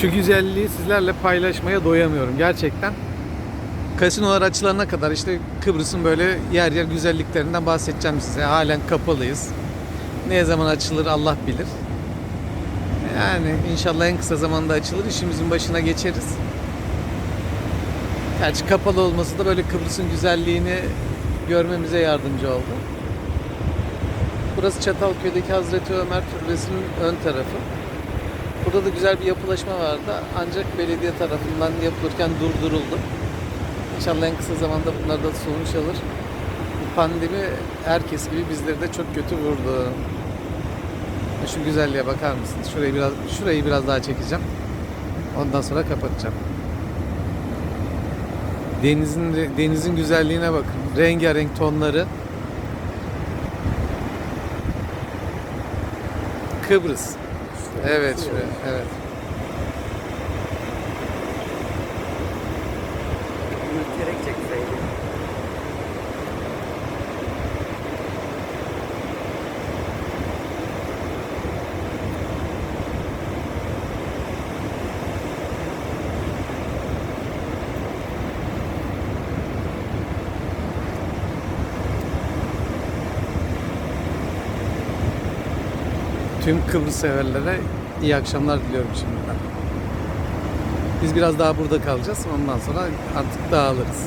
Şu güzelliği sizlerle paylaşmaya doyamıyorum gerçekten. Kasinolar açılana kadar işte Kıbrıs'ın böyle yer yer güzelliklerinden bahsedeceğim size. Halen kapalıyız. Ne zaman açılır Allah bilir. Yani inşallah en kısa zamanda açılır. işimizin başına geçeriz. Gerçi kapalı olması da böyle Kıbrıs'ın güzelliğini görmemize yardımcı oldu. Burası Çatalköy'deki Hazreti Ömer Türbesi'nin ön tarafı. Burada da güzel bir yapılaşma vardı ancak belediye tarafından yapılırken durduruldu. İnşallah en kısa zamanda bunlar da sonuç alır. Bu pandemi herkes gibi bizleri de çok kötü vurdu. Şu güzelliğe bakar mısınız? Şurayı biraz şurayı biraz daha çekeceğim. Ondan sonra kapatacağım. Denizin denizin güzelliğine bakın. Rengarenk tonları. Kıbrıs. Evet. Evet. Ürkerek çekseydi. Tüm Kıbrıs severlere iyi akşamlar diliyorum şimdiden. Biz biraz daha burada kalacağız. Ondan sonra artık dağılırız.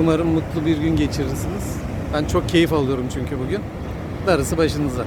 Umarım mutlu bir gün geçirirsiniz. Ben çok keyif alıyorum çünkü bugün. Darısı başınıza.